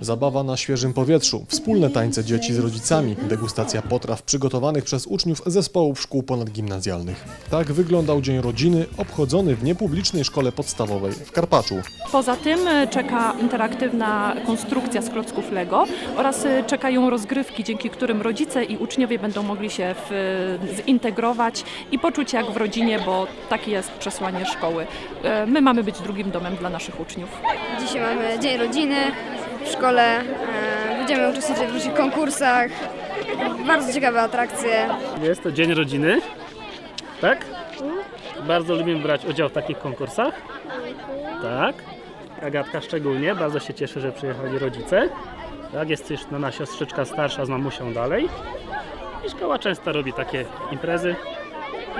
Zabawa na świeżym powietrzu, wspólne tańce dzieci z rodzicami, degustacja potraw przygotowanych przez uczniów zespołów szkół ponadgimnazjalnych. Tak wyglądał Dzień Rodziny obchodzony w niepublicznej szkole podstawowej w Karpaczu. Poza tym e, czeka interaktywna konstrukcja z klocków Lego oraz e, czekają rozgrywki, dzięki którym rodzice i uczniowie będą mogli się w, zintegrować i poczuć jak w rodzinie, bo takie jest przesłanie szkoły. E, My mamy być drugim domem dla naszych uczniów. Dzisiaj mamy Dzień Rodziny w szkole. E, Będziemy uczestniczyć w różnych konkursach. Bardzo ciekawe atrakcje. Jest to Dzień Rodziny, tak? Bardzo lubimy brać udział w takich konkursach. Tak. Agatka szczególnie, bardzo się cieszy, że przyjechali rodzice. Tak, jest też na siostrzyczka starsza z mamusią dalej. I szkoła często robi takie imprezy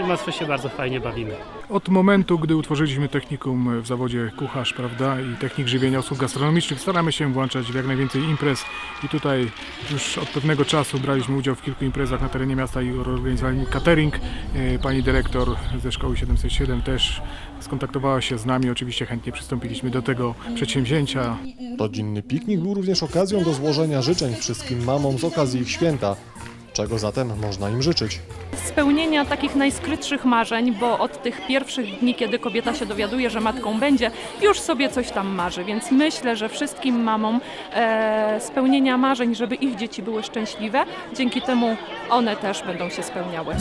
i my się bardzo fajnie bawimy. Od momentu, gdy utworzyliśmy technikum w zawodzie kucharz, prawda, i technik żywienia usług gastronomicznych, staramy się włączać w jak najwięcej imprez i tutaj już od pewnego czasu braliśmy udział w kilku imprezach na terenie miasta i organizowaliśmy catering. E, Pani dyrektor ze szkoły 707 też skontaktowała się z nami, oczywiście chętnie przystąpiliśmy do tego przedsięwzięcia. Rodzinny piknik był również okazją do złożenia życzeń wszystkim mamom z okazji ich święta. Czego zatem można im życzyć? Spełnienia takich najskrytszych marzeń, bo od tych pierwszych dni, kiedy kobieta się dowiaduje, że matką będzie, już sobie coś tam marzy. Więc myślę, że wszystkim mamom e, spełnienia marzeń, żeby ich dzieci były szczęśliwe, dzięki temu one też będą się spełniały.